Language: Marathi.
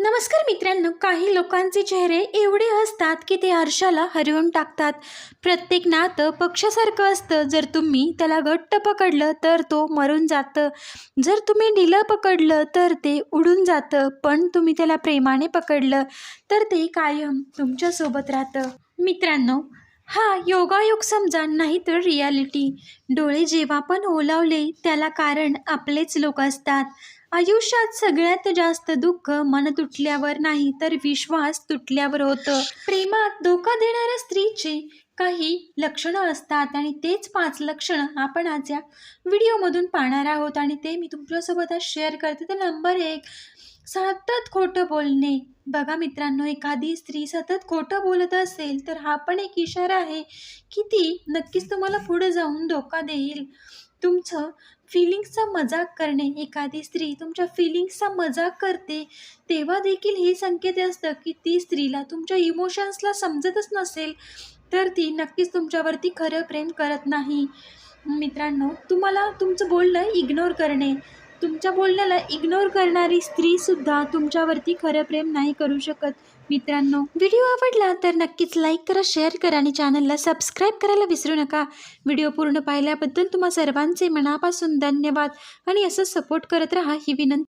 नमस्कार मित्रांनो काही लोकांचे चेहरे एवढे असतात की ते हर्षाला हरवून टाकतात. प्रत्येक नातं पक्षासारखं असतं. जर तुम्ही त्याला घट्ट पकडलं तर तो मरून जातं. जर तुम्ही ढिलं पकडलं तर ते उडून जातं. पण तुम्ही त्याला प्रेमाने पकडलं तर ते कायम तुमच्यासोबत राहतं. मित्रांनो हा योगायोग समजा नाही तर रियालिटी डोळे जेव्हा पण ओलावले त्याला कारण आपलेच लोक असतात. आयुष्यात सगळ्यात जास्त दुःख मन तुटल्यावर नाही तर विश्वास तुटल्यावर होतं. प्रेमात धोका देणाऱ्या स्त्रीचे काही लक्षणं असतात आणि तेच पाच लक्षणं आपण आज या व्हिडिओमधून पाहणार आहोत आणि ते मी तुमच्यासोबत आज शेअर करते. तर नंबर एक सतत खोटं बोलणे. बघा मित्रांनो एखादी स्त्री सतत खोटं बोलत असेल तर हा पण एक इशारा आहे की ती नक्कीच तुम्हाला पुढे जाऊन धोका देईल. तुमचं फिलिंग्सचा मजाक करणे एखादी स्त्री तुमच्या फिलिंग्सचा मजाक करते तेव्हा देखील हे संकेत असतं की ती स्त्रीला तुमच्या इमोशन्सला समजतच नसेल तर ती नक्कीच तुमच्यावरती खरं प्रेम करत नाही. मित्रांनो तुम्हाला तुमचं बोलणं इग्नोर करणे तुमच्या बोलण्याला इग्नोर करणारी स्त्रीसुद्धा तुमच्यावरती खरं प्रेम नाही करू शकत मित्रांनो. व्हिडिओ आवडला तर नक्कीच लाईक करा शेअर करा आणि चॅनलला सबस्क्राईब करायला विसरू नका. व्हिडिओ पूर्ण पाहिल्याबद्दल तुम्हा सर्वांचे मनापासून धन्यवाद. आणि असं सपोर्ट करत राहा ही विनंती.